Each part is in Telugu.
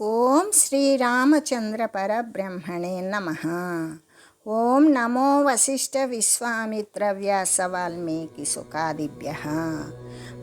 ఓం శ్రీరామచంద్ర పరబ్రహ్మణే నమ ఓం నమో వశిష్ఠ విశ్వామిత్ర వ్యాస వాల్మీకి సుఖాదిభ్య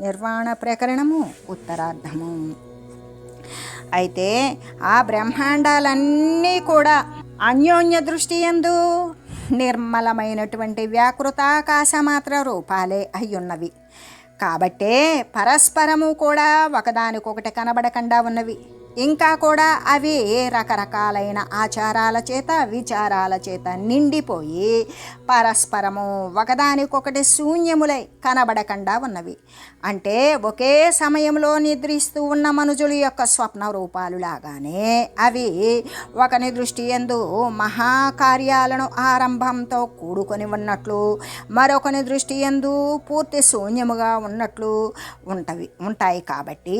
నిర్వాణ ప్రకరణము ఉత్తరార్ధము. అయితే ఆ బ్రహ్మాండాలన్నీ కూడా అన్యోన్య దృష్టి ఎందు నిర్మలమైనటువంటి వ్యాకృతాకాశమాత్ర రూపాలే అయ్యున్నవి. కాబట్టే పరస్పరము కూడా ఒకదానికొకటి కనబడకుండా ఉన్నవి. ఇంకా కూడా అవి రకరకాలైన ఆచారాల చేత విచారాల చేత నిండిపోయి పరస్పరము ఒకదానికొకటి శూన్యములై కనబడకుండా ఉన్నవి. అంటే ఒకే సమయంలో నిద్రిస్తూ ఉన్న మనుజుల యొక్క స్వప్న రూపాలు లాగానే అవి ఒకని దృష్టి ఎందు మహాకార్యాలను ఆరంభంతో కూడుకొని ఉన్నట్లు మరొకని దృష్టి ఎందు పూర్తి శూన్యముగా ఉన్నట్లు ఉంటవి ఉంటాయి కాబట్టి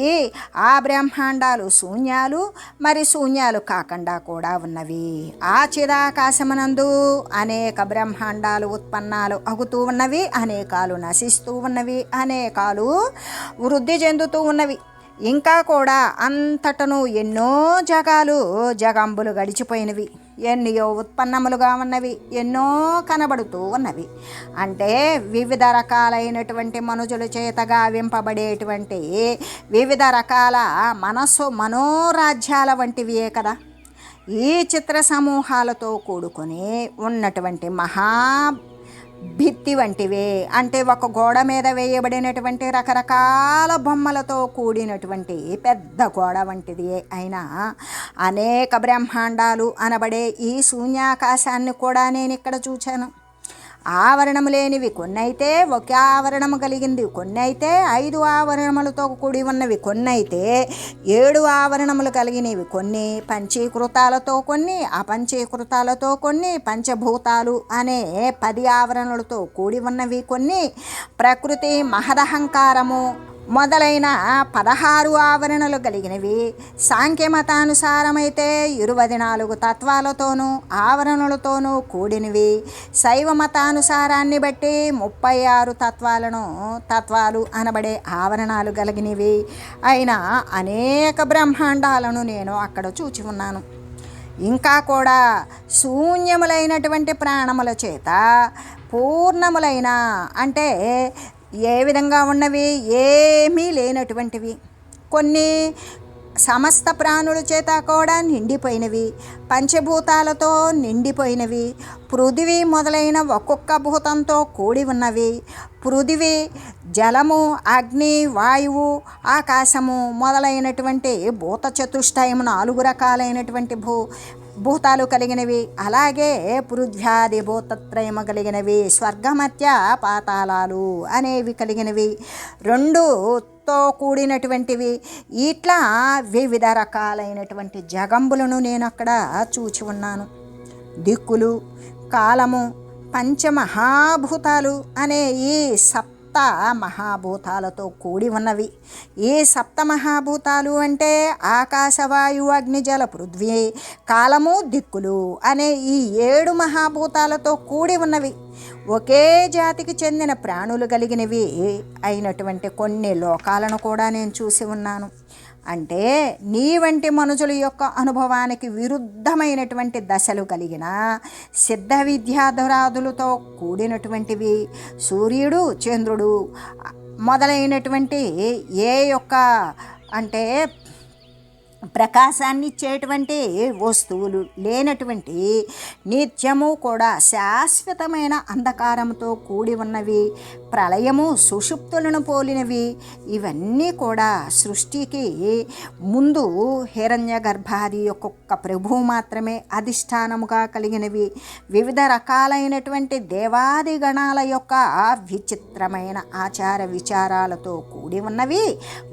ఆ బ్రహ్మాండాలు శూన్యాలు మరి శూన్యాలు కాకుండా కూడా ఉన్నవి. ఆ చిదాకాశమనందు అనేక బ్రహ్మాండాలు ఉత్పన్నాలు అగుతూ ఉన్నవి అనేకాలు నశిస్తూ ఉన్నవి అనేకాలు వృద్ధి చెందుతూ ఉన్నవి. ఇంకా కూడా అంతటను ఎన్నో జగాలు జగంబులు గడిచిపోయినవి. ఎన్నో ఉత్పన్నములుగా ఉన్నవి ఎన్నో కనబడుతూ ఉన్నవి. అంటే వివిధ రకాలైనటువంటి మనుజుల చేత గావింపబడేటువంటి వివిధ రకాల మనస్సు మనోరాజ్యాల వంటివియే కదా. ఈ చిత్ర సమూహాలతో కూడుకొని ఉన్నటువంటి మహా భిత్తి వంటివే. అంటే ఒక గోడ మీద వేయబడినటువంటి రకరకాల బొమ్మలతో కూడినటువంటి పెద్ద గోడ వంటిది. అయినా అనేక బ్రహ్మాండాలు అనబడే ఈ శూన్యాకాశాన్ని కూడా నేను ఇక్కడ చూచాను. ఆవరణము లేనివి కొన్ని అయితే ఒక ఆవరణము కలిగింది. కొన్ని అయితే ఐదు ఆవరణములతో కూడి ఉన్నవి. కొన్ని అయితే ఏడు ఆవరణములు కలిగినవి. కొన్ని పంచీకృతాలతో కొన్ని అపంచీకృతాలతో కొన్ని పంచభూతాలు అనే పది ఆవరణలతో కూడి ఉన్నవి. కొన్ని ప్రకృతి మహదహంకారము మొదలైన పదహారు ఆవరణలు కలిగినవి సాంఖ్యమతానుసారమైతే ఇరవై నాలుగు తత్వాలతోనూ ఆవరణలతోనూ కూడినవి. శైవ మతానుసారాన్ని బట్టి ముప్పై ఆరు తత్వాలను తత్వాలు అనబడే ఆవరణాలు కలిగినవి. అయిన అనేక బ్రహ్మాండాలను నేను అక్కడ చూచి ఉన్నాను. ఇంకా కూడా శూన్యములైనటువంటి ప్రాణముల చేత పూర్ణములైన అంటే ఏ విధంగా ఉన్నవి? ఏమీ లేనటువంటివి. కొన్ని సమస్త ప్రాణుల చేత కూడా నిండిపోయినవి. పంచభూతాలతో నిండిపోయినవి. పృథివీ మొదలైన ఒక్కొక్క భూతంతో కూడి ఉన్నవి. పృథివీ జలము అగ్ని వాయువు ఆకాశము మొదలైనటువంటి భూత చతుష్టయము నాలుగు రకాలైనటువంటి భూ భూతాలు కలిగినవి. అలాగే పృథ్వ్యాది భూతత్రయము కలిగినవి. స్వర్గమత్య పాతాళాలు అనేవి కలిగినవి. రెండుతో కూడినటువంటివి. ఇట్లా వివిధ రకాలైనటువంటి జగంబులను నేను అక్కడ చూచి ఉన్నాను. దిక్కులు కాలము పంచమహాభూతాలు అనే ఈ సప్త సప్త మహాభూతాలతో కూడి ఉన్నవి. ఈ సప్త మహాభూతాలు అంటే ఆకాశవాయు అగ్నిజల పృథ్వీ కాలము దిక్కులు అనే ఈ ఏడు మహాభూతాలతో కూడి ఉన్నవి. ఒకే జాతికి చెందిన ప్రాణులు కలిగినవి అయినటువంటి కొన్ని లోకాలను కూడా నేను చూసి ఉన్నాను. అంటే నీ వంటి మనుషుల యొక్క అనుభవానికి విరుద్ధమైనటువంటి దశలు కలిగిన సిద్ధ విద్యాధురాదులతో కూడినటువంటివి సూర్యుడు చంద్రుడు మొదలైనటువంటి ఏ యొక్క అంటే ప్రకాశాన్ని ఇచ్చేటువంటి వస్తువులు లేనటువంటి నిత్యము కూడా శాశ్వతమైన అంధకారంతో కూడి ఉన్నవి ప్రళయము సుషుప్తులను పోలినవి ఇవన్నీ కూడా సృష్టికి ముందు హిరణ్య గర్భాది ఒక్కొక్క ప్రభువు మాత్రమే అధిష్టానముగా కలిగినవి. వివిధ రకాలైనటువంటి దేవాది గణాల యొక్క విచిత్రమైన ఆచార విచారాలతో కూడి ఉన్నవి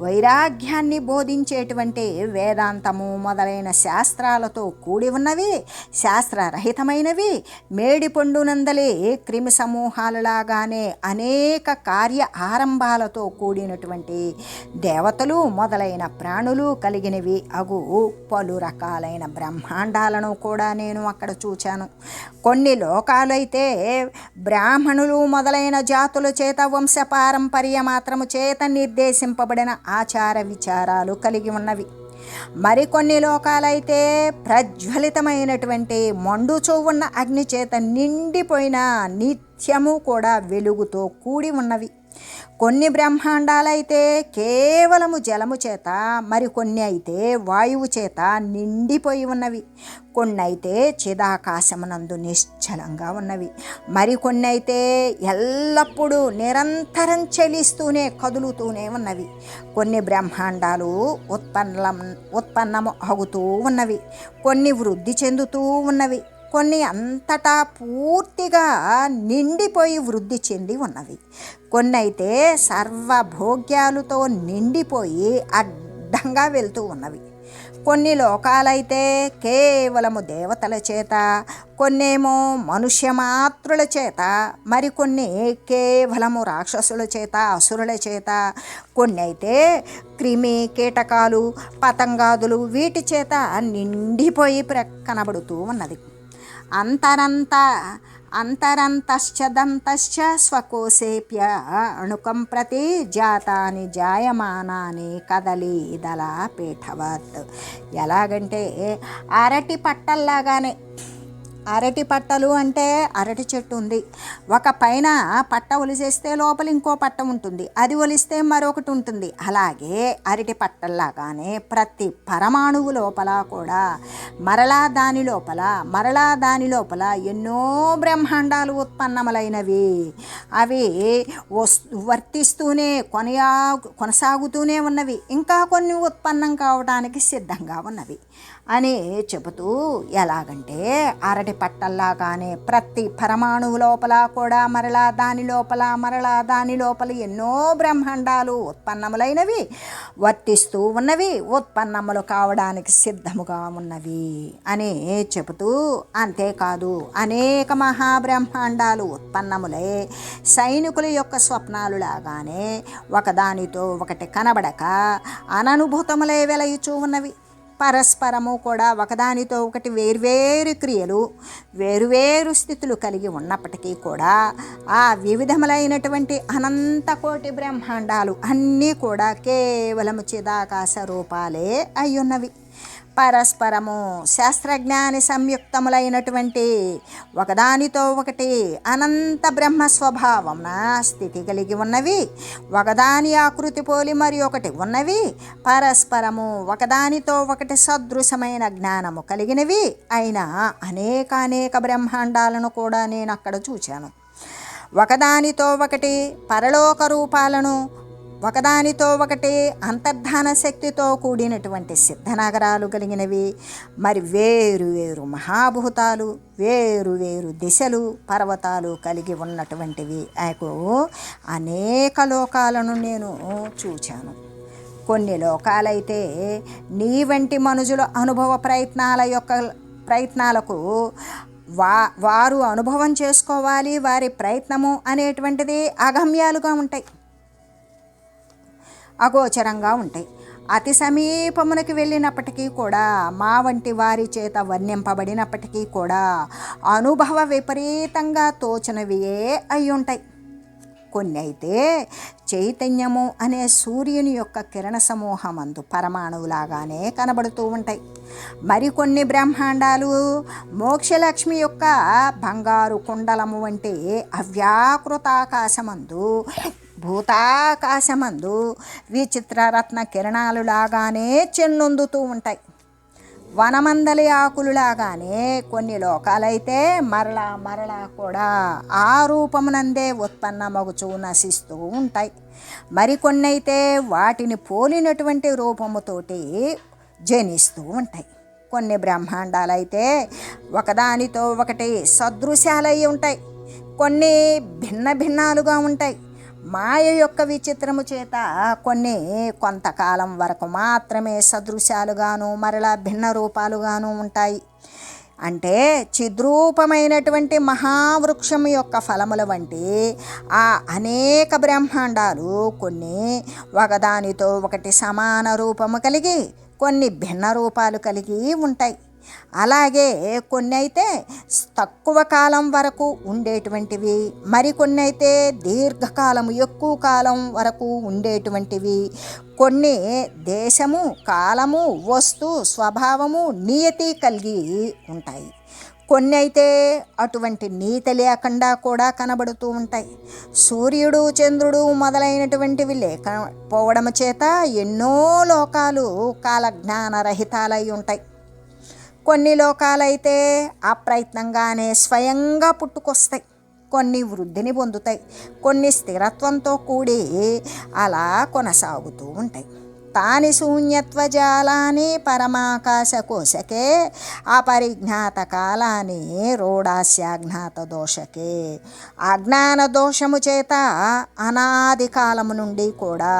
వైరాగ్యాన్ని బోధించేటువంటి వేద వేదాంతము మొదలైన శాస్త్రాలతో కూడి ఉన్నవి శాస్త్రరహితమైనవి. మేడిపండు నందలి క్రిమి సమూహాలలాగానే అనేక కార్య ఆరంభాలతో కూడినటువంటి దేవతలు మొదలైన ప్రాణులు కలిగినవి. అగు పలు రకాలైన బ్రహ్మాండాలను కూడా నేను అక్కడ చూచాను. కొన్ని లోకాలైతే బ్రాహ్మణులు మొదలైన జాతుల చేత వంశపారంపర్య మాత్రము చేత నిర్దేశింపబడిన ఆచార విచారాలు కలిగి ఉన్నవి. మరికొన్ని లోకాలైతే ప్రజ్వలితమైనటువంటి మండుచూ ఉన్న అగ్ని చేత నిండిపోయిన నిత్యము కూడా వెలుగుతో కూడి ఉన్నవి. కొన్ని బ్రహ్మాండాలైతే కేవలము జలము చేత మరికొన్ని అయితే వాయువు చేత నిండిపోయి ఉన్నవి. కొన్ని అయితే చిదాకాశమునందు నిశ్చలంగా ఉన్నవి. మరికొన్ని అయితే ఎల్లప్పుడూ నిరంతరం చెలిస్తూనే కదులుతూనే ఉన్నవి. కొన్ని బ్రహ్మాండాలు ఉత్పన్నం ఉత్పన్నము అగుతూ ఉన్నవి. కొన్ని వృద్ధి చెందుతూ ఉన్నవి. కొన్ని అంతటా పూర్తిగా నిండిపోయి వృద్ధి చెంది ఉన్నవి. కొన్ని అయితే సర్వభోగ్యాలతో నిండిపోయి అడ్డంగా వెళ్తూ ఉన్నవి. కొన్ని లోకాలైతే కేవలము దేవతల చేత కొన్నేమో మనుష్య మాతృల చేత మరికొన్ని కేవలము రాక్షసుల చేత అసురుల చేత కొన్ని అయితే క్రిమి కీటకాలు పతంగాదులు వీటి చేత నిండిపోయి కనబడుతూ ఉన్నది. అంతరంత అంతరంతశ్చదంతశ్చ స్వకోశేప్య అణుకం ప్రతి జాతాని జాయమానాని కదలీదల పీఠవత్ ఎలాగంటే అరటి పట్టల్లాగానే అరటి పట్టలు అంటే అరటి చెట్టు ఉంది. ఒక పైన పట్ట ఒలిసేస్తే లోపల ఇంకో పట్ట ఉంటుంది. అది ఒలిస్తే మరొకటి ఉంటుంది. అలాగే అరటి పట్టల్లాగానే ప్రతి పరమాణువు లోపల కూడా మరలా దాని లోపల మరలా దాని లోపల ఎన్నో బ్రహ్మాండాలు ఉత్పన్నములైనవి. అవి వర్తిస్తూనే కొనయా కొనసాగుతూనే ఉన్నవి. ఇంకా కొన్ని ఉత్పన్నం కావడానికి సిద్ధంగా ఉన్నవి. అని చెబుతూ ఎలాగంటే అరటి పట్టల్లాగానే ప్రతి పరమాణువు లోపల కూడా మరలా దాని లోపల మరలా దాని లోపల ఎన్నో బ్రహ్మాండాలు ఉత్పన్నములైనవి వర్తిస్తూ ఉన్నవి ఉత్పన్నములు కావడానికి సిద్ధముగా ఉన్నవి అని చెబుతూ అంతేకాదు అనేక మహాబ్రహ్మాండాలు ఉత్పన్నములై సైనికుల యొక్క స్వప్నాలు లాగానే ఒకదానితో ఒకటి కనబడక అననుభూతములే వెలయుచూ ఉన్నవి. పరస్పరము కూడా ఒకదానితో ఒకటి వేర్వేరు క్రియలు వేరువేరు స్థితులు కలిగి ఉన్నప్పటికీ కూడా ఆ వివిధములైనటువంటి అనంతకోటి బ్రహ్మాండాలు అన్నీ కూడా కేవలం చిదాకాశ రూపాలే అయ్యున్నవి. పరస్పరము శాస్త్రజ్ఞాని సంయుక్తములైనటువంటి ఒకదానితో ఒకటి అనంత బ్రహ్మ స్వభావమున స్థితి కలిగి ఉన్నవి. ఒకదాని ఆకృతి పోలి మరి ఒకటి ఉన్నవి. పరస్పరము ఒకదానితో ఒకటి సదృశమైన జ్ఞానము కలిగినవి. అయినా అనేక అనేక బ్రహ్మాండాలను కూడా నేను అక్కడ చూశాను ఒకదానితో ఒకటి పరలోక రూపాలను ఒకదానితో ఒకటి అంతర్ధాన శక్తితో కూడినటువంటి సిద్ధనగరాలు కలిగినవి. మరి వేరు వేరు మహాభూతాలు వేరు వేరు దిశలు పర్వతాలు కలిగి ఉన్నటువంటివి. ఆయకు అనేక లోకాలను నేను చూచాను. కొన్ని లోకాలైతే నీ వంటి మనుషుల అనుభవ ప్రయత్నాల యొక్క ప్రయత్నాలకు వా వారు అనుభవం చేసుకోవాలి వారి ప్రయత్నము అనేటువంటిది అగమ్యాలుగా ఉంటాయి. అగోచరంగా ఉంటాయి. అతి సమీపమునకి వెళ్ళినప్పటికీ కూడా మా వంటి వారి చేత వర్ణింపబడినప్పటికీ కూడా అనుభవ విపరీతంగా తోచినవియే అయి ఉంటాయి కొన్ని అయితే చైతన్యము అనే సూర్యుని యొక్క కిరణ సమూహమందు పరమాణువులాగానే కనబడుతూ ఉంటాయి. మరికొన్ని బ్రహ్మాండాలు మోక్షలక్ష్మి యొక్క బంగారు కుండలము వంటి అవ్యాకృతాకాశమందు భూతాకాశమందు విచిత్రరత్న కిరణాలు లాగానే చెన్నొందుతూ ఉంటాయి. వనమందలి ఆకులులాగానే కొన్ని లోకాలైతే మరలా మరలా కూడా ఆ రూపమునందే ఉత్పన్నమగుచూ నశిస్తూ ఉంటాయి. మరికొన్నైతే వాటిని పోలినటువంటి రూపముతోటి జనిస్తూ ఉంటాయి. కొన్ని బ్రహ్మాండాలైతే ఒకదానితో ఒకటి సదృశాలయ్యి ఉంటాయి. కొన్ని భిన్న భిన్నాలుగా ఉంటాయి. మాయ యొక్క విచిత్రము చేత కొన్ని కొంతకాలం వరకు మాత్రమే సదృశాలుగాను మరలా భిన్న రూపాలుగాను ఉంటాయి. అంటే చిద్రూపమైనటువంటి మహావృక్షం యొక్క ఫలముల వంటి ఆ అనేక బ్రహ్మాండాలు కొన్ని ఒకదానితో ఒకటి సమాన రూపము కలిగి కొన్ని భిన్న రూపాలు కలిగి ఉంటాయి. అలాగే కొన్ని అయితే తక్కువ కాలం వరకు ఉండేటువంటివి మరికొన్ని అయితే దీర్ఘకాలం ఎక్కువ కాలం వరకు ఉండేటువంటివి. కొన్ని దేశము కాలము వస్తు స్వభావము నియతి కలిగి ఉంటాయి. కొన్ని అయితే అటువంటి నీతి లేకుండా కూడా కనబడుతూ ఉంటాయి. సూర్యుడు చంద్రుడు మొదలైనటువంటివి లేకపోవడం చేత ఎన్నో లోకాలు కాలజ్ఞానరహితాలై ఉంటాయి. కొన్ని లోకాలైతే అప్రయత్నంగానే స్వయంగా పుట్టుకొస్తాయి. కొన్ని వృద్ధిని పొందుతాయి. కొన్ని స్థిరత్వంతో కూడి అలా కొనసాగుతూ ఉంటాయి. తాని శూన్యత్వజాలాని పరమాకాశ కోశకే అపరిజ్ఞాత కాలాన్ని రోడాస్యాజ్ఞాత దోషకే అజ్ఞాన దోషము చేత అనాది కాలము నుండి కూడా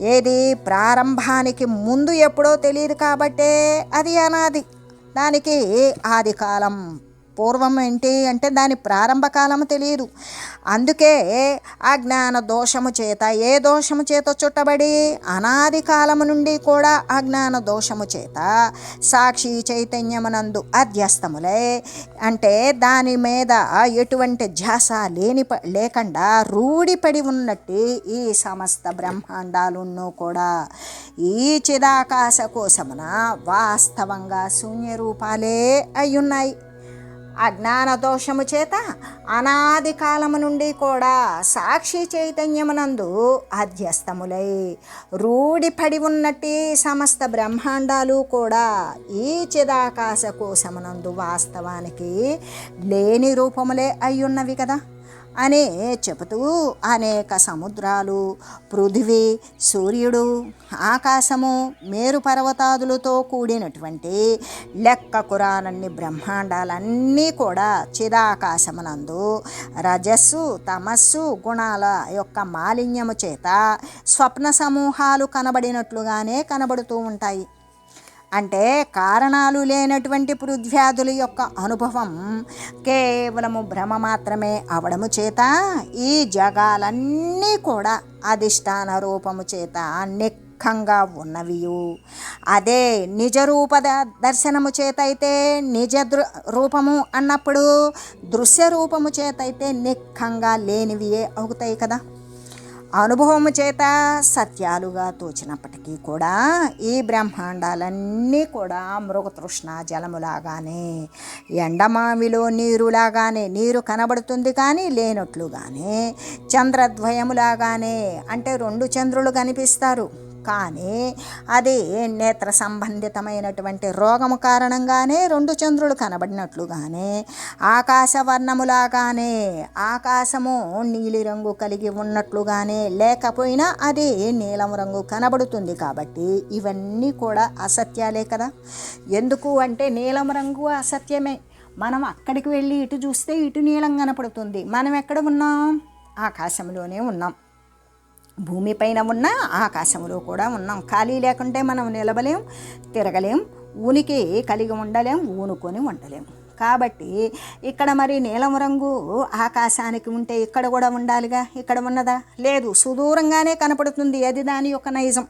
ఏది ప్రారంభానికి ముందు ఎప్పుడో తెలియదు కాబట్టే అది అనాది. దానికి ఆది కాలం? పూర్వం ఏంటి అంటే దాని ప్రారంభ కాలము తెలియదు. అందుకే అజ్ఞాన దోషము చేత ఏ దోషము చేత చుట్టబడి అనాది కాలము నుండి కూడా అజ్ఞాన దోషము చేత సాక్షి చైతన్యమునందు అధ్యస్తములే అంటే దాని మీద ఎటువంటి ధ్యాస లేని ప- లేకుండా రూఢిపడి ఉన్నట్టు ఈ సమస్త బ్రహ్మాండాలున్నూ కూడా ఈ చిదాకాశ కోసమున వాస్తవంగా శూన్య రూపాలే అయ్యున్నాయి. అజ్ఞాన దోషము చేత అనాది కాలము నుండి కూడా సాక్షి చైతన్యమునందు అధ్యస్తములై రూఢిపడి ఉన్నట్టి సమస్త బ్రహ్మాండాలు కూడా ఈ చిదాకాశ కోశమునందు వాస్తవానికి లేని రూపములే అయ్యున్నవి కదా. అనే చెబుతూ అనేక సముద్రాలు పృథివీ సూర్యుడు ఆకాశము మేరు పర్వతాదులతో కూడినటువంటి లెక్క రానన్ని బ్రహ్మాండాలన్నీ కూడా చిదాకాశమునందు రజస్సు తమస్సు గుణాల యొక్క మాలిన్యము చేత స్వప్న సమూహాలు కనబడినట్లుగానే కనబడుతూ ఉంటాయి. అంటే కారణాలు లేనటువంటి పృథ్వ్యాధుల యొక్క అనుభవం కేవలము భ్రమ మాత్రమే అవడము చేత ఈ జగాలన్నీ కూడా అధిష్టాన రూపము చేత నిఖంగా ఉన్నవియు. అదే నిజ రూప దర్శనము చేత అయితే నిజ దృ రూపము అన్నప్పుడు దృశ్య రూపము చేత అయితే నిఖంగా లేనివియే అవుతాయి కదా. అనుభవము చేత సత్యాలుగా తోచినప్పటికీ కూడా ఈ బ్రహ్మాండాలన్నీ కూడా మృగతృష్ణ జలములాగానే ఎండమావిలో నీరులాగానే నీరు కనబడుతుంది కానీ లేనట్లుగానే చంద్రద్వయములాగానే అంటే రెండు చంద్రులు కనిపిస్తారు. కానీ అది నేత్ర సంబంధితమైనటువంటి రోగము కారణంగానే రెండు చంద్రులు కనబడినట్లుగానే ఆకాశవర్ణములాగానే ఆకాశము నీలిరంగు కలిగి ఉన్నట్లుగానే లేకపోయినా అది నీలం రంగు కనబడుతుంది కాబట్టి ఇవన్నీ కూడా అసత్యాలే కదా. ఎందుకు అంటే నీలం రంగు అసత్యమే. మనం అక్కడికి వెళ్ళి ఇటు చూస్తే ఇటు నీలం కనపడుతుంది. మనం ఎక్కడ ఉన్నాం? ఆకాశంలోనే ఉన్నాం. భూమిపైన ఉన్న ఆకాశంలో కూడా ఉన్నాం. ఖాళీ లేకుంటే మనం నిలబలేం తిరగలేం ఉనికి కలిగి ఉండలేం ఊనుకొని ఉండలేం. కాబట్టి ఇక్కడ మరి నీలం రంగు ఆకాశానికి ఉంటే ఇక్కడ కూడా ఉండాలిగా? ఇక్కడ ఉన్నదా? లేదు. సుదూరంగానే కనపడుతుంది అది దాని యొక్క నైజం.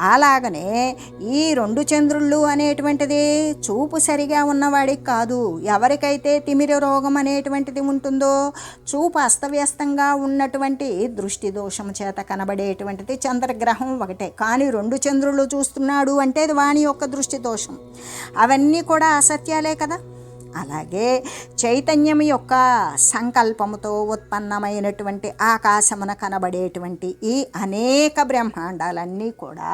అలాగనే ఈ రెండు చంద్రుళ్ళు అనేటువంటిది చూపు సరిగా ఉన్నవాడికి కాదు. ఎవరికైతే తిమిర రోగం అనేటువంటిది ఉంటుందో చూపు అస్తవ్యస్తంగా ఉన్నటువంటి దృష్టి దోషం చేత కనబడేటువంటిది చంద్రగ్రహం ఒకటే. కానీ రెండు చంద్రులు చూస్తున్నాడు అంటే వాణి యొక్క దృష్టి దోషం. అవన్నీ కూడా అసత్యాలే కదా? అలాగే చైతన్యం యొక్క సంకల్పముతో ఉత్పన్నమైనటువంటి ఆకాశమున కనబడేటువంటి ఈ అనేక బ్రహ్మాండాలన్నీ కూడా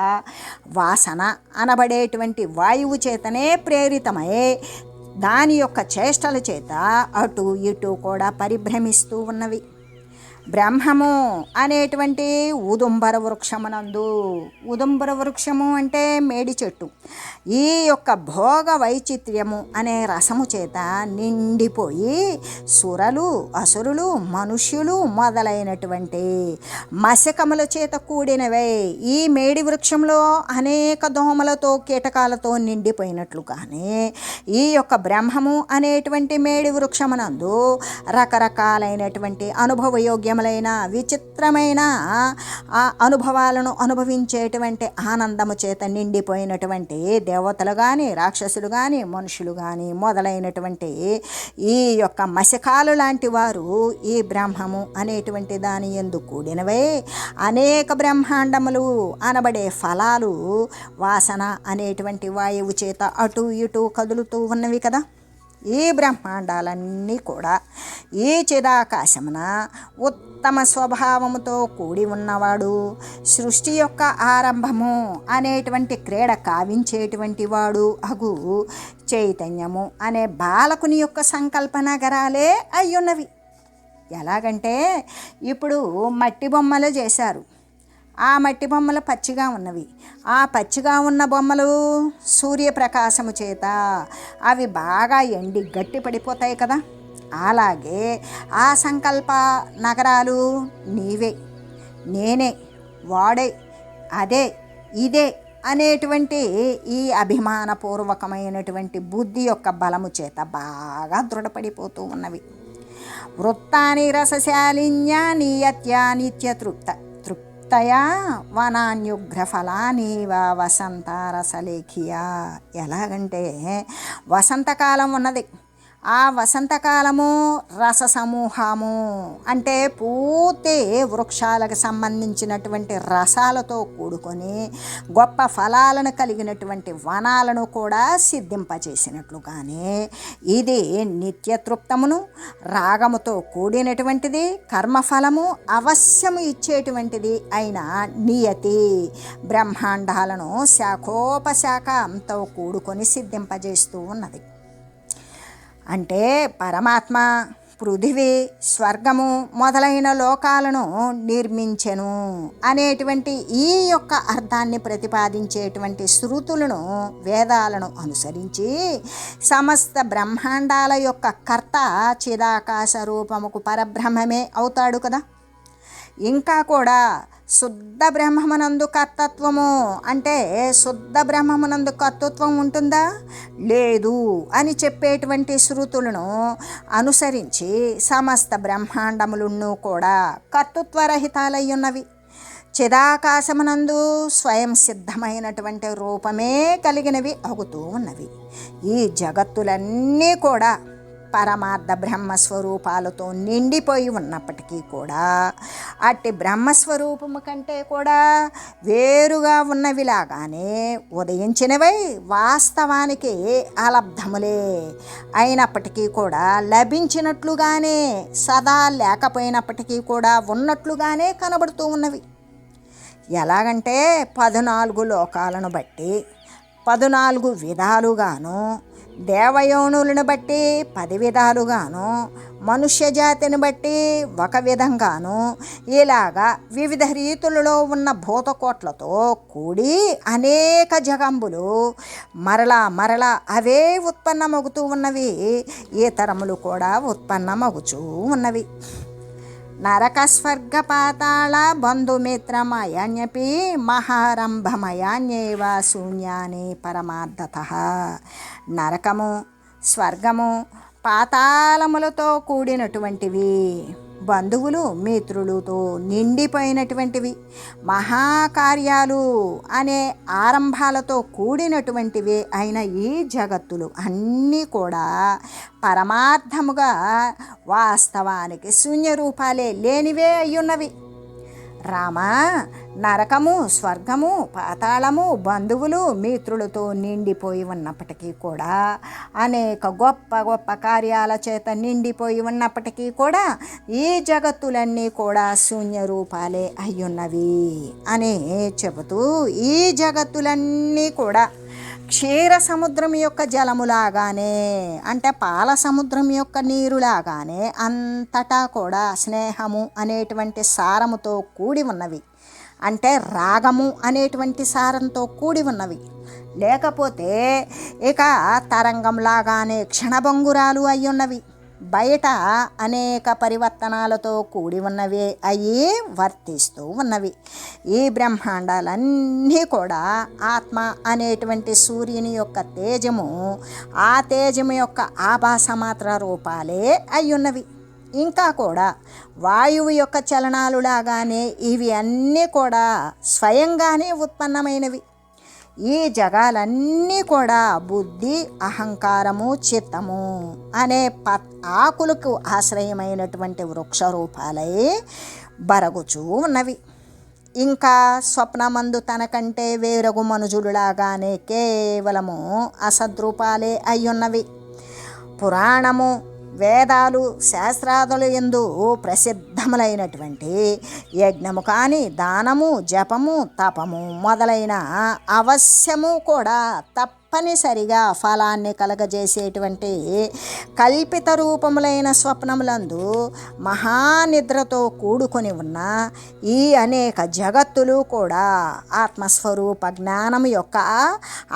వాసన అనబడేటువంటి వాయువు చేతనే ప్రేరితమై దాని యొక్క చేష్టల చేత అటు ఇటు కూడా పరిభ్రమిస్తూ ఉన్నవి. బ్రహ్మము అనేటువంటి ఉదుంబర వృక్షమునందు. ఉదుంబర వృక్షము అంటే మేడి చెట్టు. ఈ యొక్క భోగ వైచిత్ర్యము అనే రసము చేత నిండిపోయి సురలు అసురులు మనుష్యులు మొదలైనటువంటి మశకముల చేత కూడినవే. ఈ మేడి వృక్షంలో అనేక దోమలతో కీటకాలతో నిండిపోయినట్లుగానే ఈ యొక్క బ్రహ్మము అనేటువంటి మేడి వృక్షమునందు రకరకాలైనటువంటి అనుభవయోగ్యం అనుభవయోగ్యములైన విచిత్రమైన? ఆ అనుభవాలను అనుభవించేటువంటి ఆనందము చేత నిండిపోయినటువంటి దేవతలు కానీ రాక్షసులు కానీ మనుషులు కానీ మొదలైనటువంటి ఈ యొక్క మశకాలు లాంటి వారు ఈ బ్రహ్మము అనేటువంటి దాని ఎందు కూడినవే. అనేక బ్రహ్మాండములు అనబడే ఫలాలు వాసన అనేటువంటి వాయువు చేత అటు ఇటు కదులుతూ ఉన్నవి కదా. ఈ బ్రహ్మాండాలన్నీ కూడా ఈ చిదాకాశమున ఉత్తమ స్వభావముతో కూడి ఉన్నవాడు సృష్టి యొక్క ఆరంభము అనేటువంటి క్రీడ కావించేటువంటి వాడు అగు చైతన్యము అనే బాలకుని యొక్క సంకల్ప నగరాలే అయ్యున్నవి. ఎలాగంటే ఇప్పుడు మట్టి బొమ్మలు చేశారు. ఆ మట్టి బొమ్మలు పచ్చిగా ఉన్నవి. ఆ పచ్చిగా ఉన్న బొమ్మలు సూర్యప్రకాశము చేత అవి బాగా ఎండి గట్టి పడిపోతాయి కదా. అలాగే ఆ సంకల్ప నగరాలు నీవే నేనే వాడే అదే ఇదే అనేటువంటి ఈ అభిమానపూర్వకమైనటువంటి బుద్ధి యొక్క బలము చేత బాగా దృఢపడిపోతూ ఉన్నవి. వృత్తాని రసశాలిన్య నియత్యా నిత్యతృప్త. తయా వనాన్యుగ్రఫలానీవ వసంత రసలేఖియా ఎలాగంటే వసంతకాలం ఉన్నది. ఆ వసంతకాలము రస సమూహము అంటే పూర్తి వృక్షాలకు సంబంధించినటువంటి రసాలతో కూడుకొని గొప్ప ఫలాలను కలిగినటువంటి వనాలను కూడా సిద్ధింపచేసినట్లుగానే ఇది నిత్యతృప్తమును రాగముతో కూడినటువంటిది కర్మఫలము అవశ్యము ఇచ్చేటువంటిది అయిన నియతి. బ్రహ్మాండాలను శాఖోపశాఖంతో కూడుకొని సిద్ధింపజేస్తూ ఉన్నది. అంటే పరమాత్మ పృథివీ స్వర్గము మొదలైన లోకాలను నిర్మించెను అనేటువంటి ఈ యొక్క అర్థాన్ని ప్రతిపాదించేటువంటి శృతులను వేదాలను అనుసరించి సమస్త బ్రహ్మాండాల యొక్క కర్త చిదాకాశ రూపముకు పరబ్రహ్మమే అవుతాడు కదా. ఇంకా కూడా శుద్ధ బ్రహ్మమునందు కర్తత్వము. అంటే శుద్ధ బ్రహ్మమునందు కర్తృత్వం ఉంటుందా? లేదు అని చెప్పేటువంటి శృతులను అనుసరించి సమస్త బ్రహ్మాండములను కూడా కర్తృత్వరహితాలై ఉన్నవి చిదాకాశమునందు స్వయం సిద్ధమైనటువంటి రూపమే కలిగినవి అవుతూ ఉన్నవి. ఈ జగత్తులన్నీ కూడా పరమార్థ బ్రహ్మస్వరూపాలతో నిండిపోయి ఉన్నప్పటికీ కూడా అట్టి బ్రహ్మస్వరూపము కంటే కూడా వేరుగా ఉన్నవిలాగానే ఉదయించినవై వాస్తవానికి అలబ్ధములే అయినప్పటికీ కూడా లభించినట్లుగానే సదా లేకపోయినప్పటికీ కూడా ఉన్నట్లుగానే కనబడుతూ ఉన్నవి. ఎలాగంటే పద్నాలుగు లోకాలను బట్టి పద్నాలుగు విధాలుగాను దేవయోనులను బట్టి పది విధాలుగాను మనుష్య జాతిని బట్టి ఒక విధంగాను ఇలాగా వివిధ రీతులలో ఉన్న భూతకోట్లతో కూడి అనేక జగంబులు మరలా మరలా అవే ఉత్పన్నమగుతూ ఉన్నవి. ఇతరములు కూడా ఉత్పన్నమగుచూ ఉన్నవి. నరక స్వర్గ పాతాళ బంధుమిత్రమయాన్యపి మహారంభమయాన్యేవ శూన్యాని పరమార్థత నరకము స్వర్గము పాతాళములతో కూడినటువంటివి. బంధువులు మిత్రులతో నిండిపోయినటువంటివి మహాకార్యాలు అనే ఆరంభాలతో కూడినటువంటివి అయిన ఈ జగత్తులు. అన్నీ కూడా పరమార్థముగా వాస్తవానికి శూన్య రూపాలే లేనివే అయ్యున్నవి. రామా నరకము స్వర్గము పాతాళము బంధువులు మిత్రులతో నిండిపోయి ఉన్నప్పటికీ కూడా అనేక గొప్ప గొప్ప కార్యాల చేత నిండిపోయి ఉన్నప్పటికీ కూడా ఈ జగత్తులన్నీ కూడా శూన్య రూపాలే అయ్యున్నవి. అని చెబుతూ ఈ జగత్తులన్నీ కూడా క్షీర సముద్రం యొక్క జలములాగానే అంటే పాల సముద్రం యొక్క నీరులాగానే అంతటా కూడా స్నేహము అనేటువంటి సారముతో కూడి ఉన్నవి. అంటే రాగము అనేటువంటి సారంతో కూడి ఉన్నవి. లేకపోతే ఇక తరంగంలాగానే క్షణభంగురాలు అయి ఉన్నవి బయట అనేక పరివర్తనాలతో కూడి ఉన్నవి అయి వర్తిస్తూ ఉన్నవి. ఈ బ్రహ్మాండాలన్నీ కూడా ఆత్మ అనేటువంటి సూర్యుని యొక్క తేజము ఆ తేజము యొక్క ఆభాస మాత్ర రూపాలే అయి ఉన్నవి ఇంకా కూడా వాయువు యొక్క చలనాలు లాగానే ఇవి అన్నీ కూడా స్వయంగానే ఉత్పన్నమైనవి. ఈ జగాలన్నీ కూడా బుద్ధి అహంకారము చిత్తము అనే ప ఆకులకు ఆశ్రయమైనటువంటి వృక్ష రూపాలై బరగుచూ ఉన్నవి. ఇంకా స్వప్నమందు తనకంటే వేరగు మనుజులులాగానే కేవలము అసద్రూపాలే అయ్యున్నవి. పురాణము వేదాలు శాస్త్రాదులు ఎందు ప్రసిద్ధములైనటువంటి యజ్ఞము కానీ దానము జపము తపము మొదలైన అవశ్యము కూడా తప్పనిసరిగా ఫలాన్ని కలగజేసేటువంటి కల్పిత రూపములైన స్వప్నములందు మహానిద్రతో కూడుకొని ఉన్న ఈ అనేక జగత్తులు కూడా ఆత్మస్వరూప జ్ఞానము యొక్క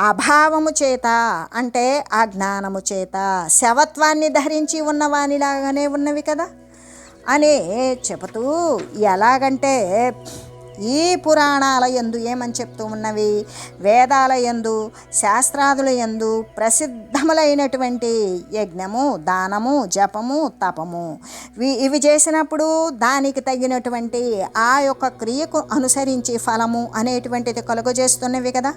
అభావము చేత అంటే ఆ జ్ఞానము చేత శవత్వాన్ని ధరించి ఉన్నవానిలాగానే ఉన్నవి కదా? అని చెబుతూ ఎలాగంటే ఈ పురాణాల ఎందు ఏమని చెప్తూ ఉన్నవి? వేదాల ఎందు శాస్త్రాదుల యందు ప్రసిద్ధములైనటువంటి యజ్ఞము దానము జపము తపము. ఇవి చేసినప్పుడు దానికి తగినటువంటి ఆ యొక్క క్రియకు అనుసరించి ఫలము అనేటువంటిది కలుగజేస్తున్నవి కదా.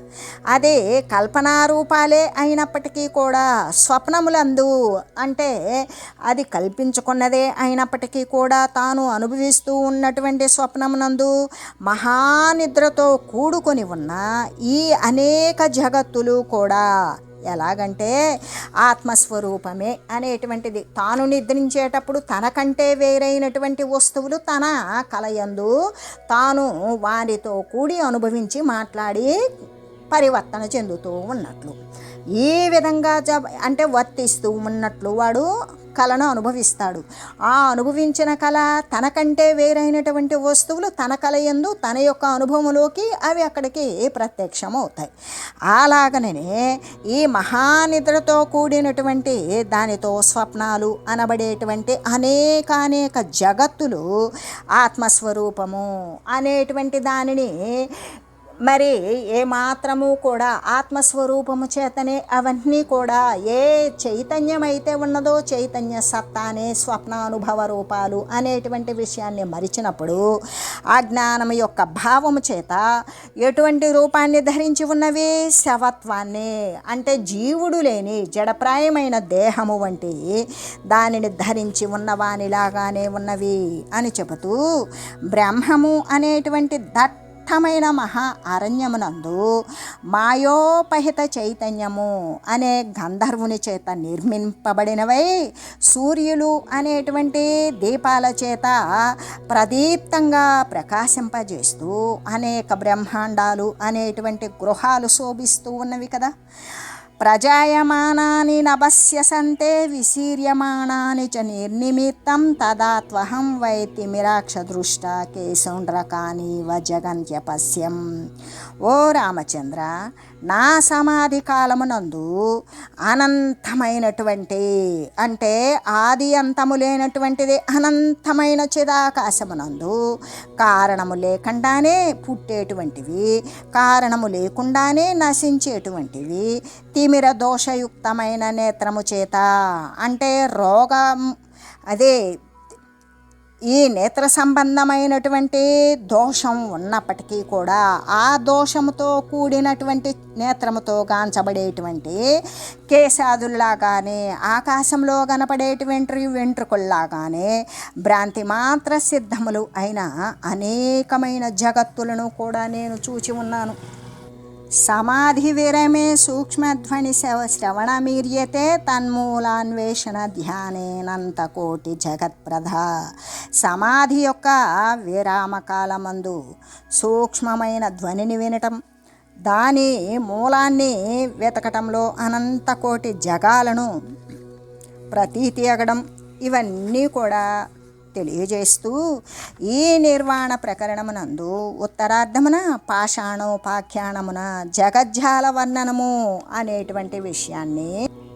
అదే కల్పనారూపాలే అయినప్పటికీ కూడా స్వప్నములందు అంటే అది కల్పించుకున్నదే అయినప్పటికీ కూడా తాను అనుభవిస్తూ ఉన్నటువంటి స్వప్నమునందు మహానిద్రతో కూడుకొని ఉన్న ఈ అనేక జగత్తులు కూడా ఎలాగంటే ఆత్మస్వరూపమే అనేటువంటిది. తాను నిద్రించేటప్పుడు తనకంటే వేరైనటువంటి వస్తువులు తన కలయందు తాను వారితో కూడి అనుభవించి మాట్లాడి పరివర్తన చెందుతూ ఉన్నట్లు. ఈ విధంగా జ అంటే వర్తిస్తూ ఉన్నట్లు వాడు కళను అనుభవిస్తాడు. ఆ అనుభవించిన కళ తనకంటే వేరైనటువంటి వస్తువులు తన కళయందు తన యొక్క అనుభవంలోకి అవి అక్కడికి ప్రత్యక్షమవుతాయి. అలాగనే ఈ మహానిద్రతో కూడినటువంటి దానితో స్వప్నాలు అనబడేటువంటి అనేకానేక జగత్తులు ఆత్మస్వరూపము అనేటువంటి దానిని మరి ఏమాత్రము కూడా ఆత్మస్వరూపము చేతనే అవన్నీ కూడా ఏ చైతన్యమైతే ఉన్నదో చైతన్య సత్తానే స్వప్నానుభవ రూపాలు అనేటువంటి విషయాన్ని మరిచినప్పుడు ఆ జ్ఞానం యొక్క భావము చేత ఎటువంటి రూపాన్ని ధరించి ఉన్నవి? శవత్వాన్ని. అంటే జీవుడు లేని జడప్రాయమైన దేహము వంటి దానిని ధరించి ఉన్నవానిలాగానే ఉన్నవి అని చెబుతూ బ్రహ్మము అనేటువంటి దట్ దట్టమైన మహా అరణ్యమునందు మాయోపహిత చైతన్యము అనే గంధర్వుని చేత నిర్మింపబడినవై సూర్యులు అనేటువంటి దీపాల చేత ప్రదీప్తంగా ప్రకాశింపజేస్తూ అనేక బ్రహ్మాండాలు అనేటువంటి గృహాలు శోభిస్తూ ఉన్నవి కదా. ప్రజాయమానాని నభస్యసంతే విశీర్యమాణాని చ నిర్నిమిత్తం తదా త్వహం వైతి మిరాక్షదృష్ట కేశౌండ్రకానీవ జగంత్యపశ్యం ఓ రామచంద్ర నా సమాధి కాలమునందు అనంతమైనటువంటి అంటే ఆది అంతము లేనటువంటిది అనంతమైన చిదాకాశమునందు కారణము లేకుండానే పుట్టేటువంటివి కారణము లేకుండానే నశించేటువంటివి తిమిర దోషయుక్తమైన నేత్రము చేత అంటే రోగం అదే ఈ నేత్ర సంబంధమైనటువంటి దోషం ఉన్నప్పటికీ కూడా ఆ దోషముతో కూడినటువంటి నేత్రముతో గాంచబడేటువంటి కేశాదుల్లాగానే ఆకాశంలో కనపడేటువంటి వెంట్రుకల్లాగానే భ్రాంతి మాత్ర సిద్ధములు అయిన అనేకమైన జగత్తులను కూడా నేను చూచి ఉన్నాను. సమాధి విరమే సూక్ష్మధ్వని శవ శ్రవణమీర్యతే తన్మూలాన్వేషణ ధ్యానేనంతకోటి జగత్ప్రధ సమాధి యొక్క విరామకాలమందు సూక్ష్మమైన ధ్వనిని వినటం దాని మూలాన్ని వెతకటంలో అనంత కోటి జగాలను ప్రతీతి అగడం ఇవన్నీ కూడా తెలియజేస్తూ ఈ నిర్వాణ ప్రకరణమునందు ఉత్తరార్ధమున పాషాణోపాఖ్యానమున జగజ్జాల వర్ణనము అనేటువంటి విషయాన్ని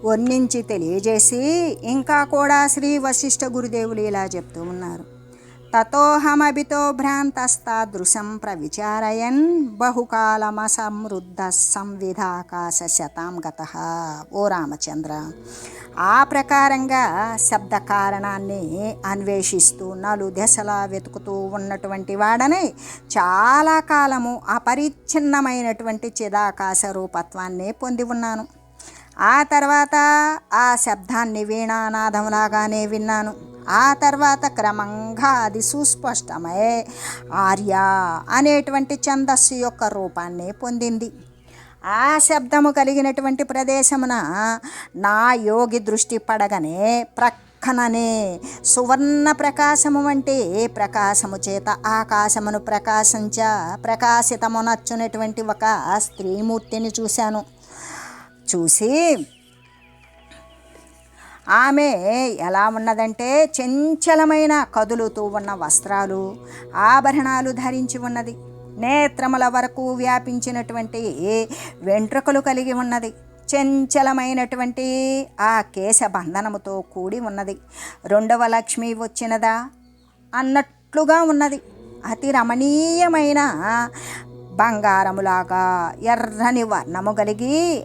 వర్ణించి తెలియజేసి ఇంకా కూడా శ్రీ వశిష్ఠ గురుదేవులు ఇలా చెప్తూ ఉన్నారు. తతోహమభితో భ్రాంతస్తాదృశం ప్రవిచారయన్ బహుకాలమసమృద్ధ సంవిధాకాశ శతాం గత. ఓ రామచంద్ర ఆ ప్రకారంగా శబ్ద కారణాన్ని అన్వేషిస్తూ నలు దశలా వెతుకుతూ ఉన్నటువంటి వాడని చాలా కాలము అపరిచ్ఛిన్నమైనటువంటి చిదాకాశ రూపత్వాన్ని పొంది ఉన్నాను. ఆ తర్వాత ఆ శబ్దాన్ని వీణానాదంలాగానే విన్నాను. ఆ తర్వాత క్రమంగా అది సుస్పష్టమై ఆర్య అనేటువంటి ఛందస్సు యొక్క రూపాన్ని పొందింది. ఆ శబ్దము కలిగినటువంటి ప్రదేశమున నా యోగి దృష్టి పడగనే ప్రక్కననే సువర్ణ ప్రకాశము వంటి ప్రకాశము చేత ఆకాశమును ప్రకాశించ ప్రకాశితమునచ్చునటువంటి ఒక స్త్రీమూర్తిని చూశాను. చూసి ఆమె ఎలా ఉన్నదంటే చంచలమైన కదులుతూ ఉన్న వస్త్రాలు ఆభరణాలు ధరించి ఉన్నది. నేత్రముల వరకు వ్యాపించినటువంటి వెంట్రుకలు కలిగి ఉన్నది. చంచలమైనటువంటి ఆ కేశ బంధనముతో కూడి ఉన్నది. రెండవ లక్ష్మి వచ్చినదా? అన్నట్లుగా ఉన్నది. అతి రమణీయమైన బంగారములాగా ఎర్రని వర్ణము కలిగి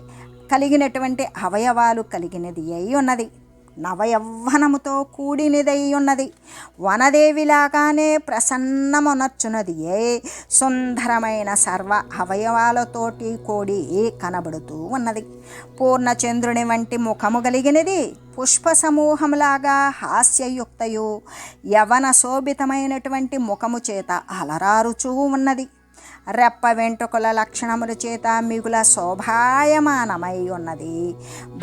కలిగినటువంటి అవయవాలు కలిగినది అయి ఉన్నది. నవయవ్వనముతో కూడినదై ఉన్నది. వనదేవిలాగానే ప్రసన్నమునర్చున్నది ఏ. సుందరమైన సర్వ అవయవాలతోటి కూడి కనబడుతూ ఉన్నది. పూర్ణచంద్రుని వంటి ముఖము కలిగినది పుష్ప సమూహంలాగా హాస్యయుక్తయు. యవన శోభితమైనటువంటి ముఖము చేత అలరారుచూ ఉన్నది. రెప్ప వెంట్రుకల లక్షణముల చేత మిగుల శోభాయమానమై ఉన్నది.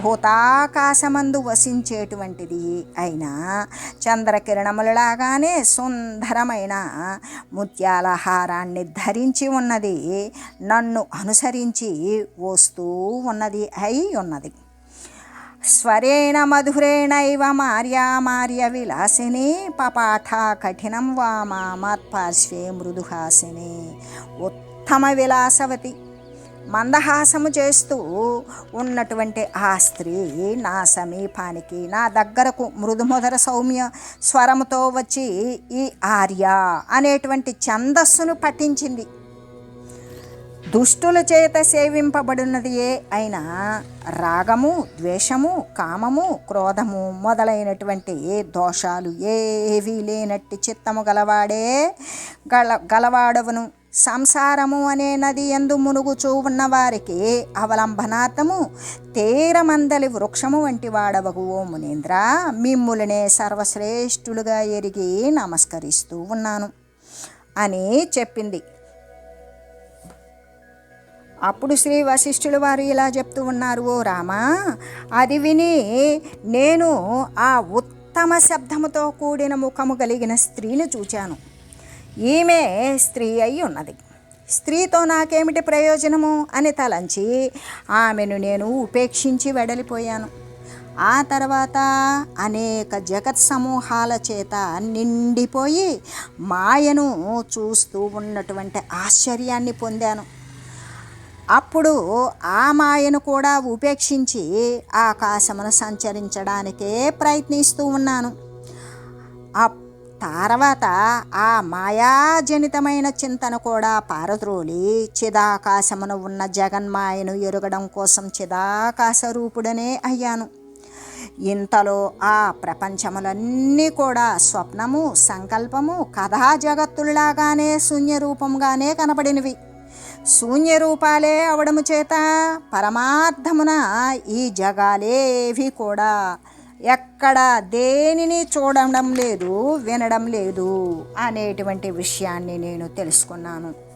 భూతాకాశమందు వసించేటువంటిది అయినా చంద్రకిరణములలాగానే సుందరమైన ముత్యాల హారాన్ని ధరించి ఉన్నది. నన్ను అనుసరించి వస్తూ ఉన్నది అయి ఉన్నది. స్వరేణ మధురేణైవ మార్యా మార్య విలాసిని పపాఠ కఠినం వామా మత్పార్శ్వే మృదుహాసిని. ఉత్తమ విలాసవతి. మందహాసము చేస్తూ ఉన్నటువంటి ఆ స్త్రీ నా సమీపానికి నా దగ్గరకు మృదుమధుర సౌమ్య స్వరముతో వచ్చి ఈ ఆర్య అనేటువంటి ఛందస్సును పఠించింది. దుష్టుల చేత సేవింపబడినది ఏ అయినా రాగము ద్వేషము కామము క్రోధము మొదలైనటువంటి దోషాలు ఏవీ లేనట్టి చిత్తము గలవాడే గల గలవాడవును. సంసారము అనే నది ఎందు మునుగుచూ ఉన్నవారికి అవలంబనార్థము తీరమందలి వృక్షము వంటి వాడవగు. ఓ మునీంద్ర మిమ్ములనే సర్వశ్రేష్ఠులుగా ఎరిగి నమస్కరిస్తూ ఉన్నాను అని చెప్పింది. అప్పుడు శ్రీ వశిష్ఠులు వారు ఇలా చెప్తూ ఉన్నారు ఓ రామా అది విని నేను ఆ ఉత్తమ శబ్దముతో కూడిన ముఖము కలిగిన స్త్రీని చూచాను. ఈమె స్త్రీ అయి ఉన్నది. స్త్రీతో నాకేమిటి ప్రయోజనము? అని తలంచి ఆమెను నేను ఉపేక్షించి వెడలిపోయాను. ఆ తర్వాత అనేక జగత్ సమూహాల చేత నిండిపోయి మాయను చూస్తూ ఉన్నటువంటి ఆశ్చర్యాన్ని పొందాను. అప్పుడు ఆ మాయను కూడా ఉపేక్షించి ఆకాశమును సంచరించడానికే ప్రయత్నిస్తూ ఉన్నాను. ఆ తర్వాత ఆ మాయాజనితమైన చింతన కూడా పారద్రోలి చిదాకాశమును ఉన్న జగన్మాయను ఎరగడం కోసం చిదాకాశ రూపుడనే అయ్యాను. ఇంతలో ఆ ప్రపంచములన్నీ కూడా స్వప్నము సంకల్పము కథా జగత్తుల్లాగానే శూన్య రూపంగానే కనబడినవి శూన్యరూపాలే అవడము చేత పరమార్థమున ఈ జగాలేవి కూడా. ఎక్కడ దేనిని చూడడం లేదు వినడం లేదు అనేటువంటి విషయాన్ని నేను తెలుసుకున్నాను.